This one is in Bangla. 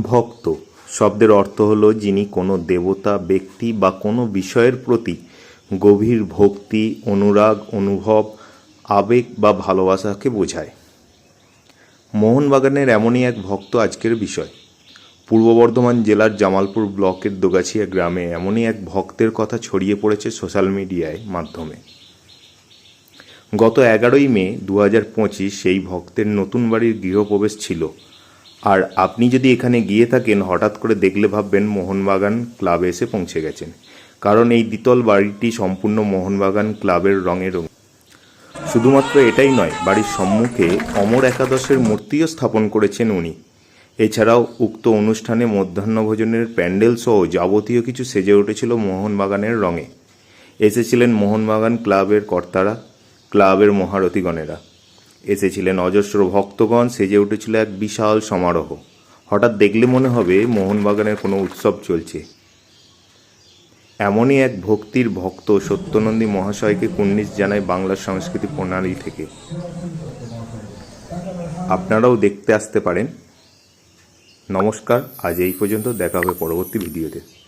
ভক্ত। শব্দের অর্থ হলো যিনি কোনো দেবতা, ব্যক্তি বা কোনো বিষয়ের প্রতি গভীর ভক্তি, অনুরাগ, অনুভব, আবেগ বা ভালোবাসাকে বোঝায়। মোহনবাগানের এমনই এক ভক্ত আজকের বিষয়। পূর্ব বর্ধমান জেলার জামালপুর ব্লকের দোগাছিয়া গ্রামে এমনই এক ভক্তের কথা ছড়িয়ে পড়েছে সোশ্যাল মিডিয়ায় মাধ্যমে। গত এগারোই মে দু হাজার পঁচিশ সেই ভক্তের নতুন বাড়ির গৃহপ্রবেশ ছিল। আর আপনি যদি এখানে গিয়ে থাকেন, হঠাৎ করে দেখলে ভাববেন মোহনবাগান ক্লাবে এসে পৌঁছে গেছেন। কারণ এই দ্বিতল বাড়িটি সম্পূর্ণ মোহনবাগান ক্লাবের রঙে রঙ শুধুমাত্র এটাই নয়, বাড়ির সম্মুখে অমর একাদশের মূর্তিও স্থাপন করেছেন উনি। এছাড়াও উক্ত অনুষ্ঠানে মধ্যাহ্নভোজনের প্যান্ডেল সহ যাবতীয় কিছু সেজে উঠেছিল মোহনবাগানের রঙে। এসেছিলেন মোহনবাগান ক্লাবের কর্তারা, ক্লাবের মহারথীগণেরা। এসেছিলেন অজস্র ভক্তগণ, সেজে উঠেছিল এক বিশাল সমারোহ। হঠাৎ দেখলে মনে হবে মোহনবাগানের কোনো উৎসব চলছে। এমনই এক ভক্তির ভক্ত সত্যনন্দী মহাশয়কে কুর্নিশ জানায় বাংলার সংস্কৃতি প্রণালী থেকে। আপনারাও দেখতে আসতে পারেন। নমস্কার, আজ এই পর্যন্ত দেখা হবে পরবর্তী ভিডিওতে।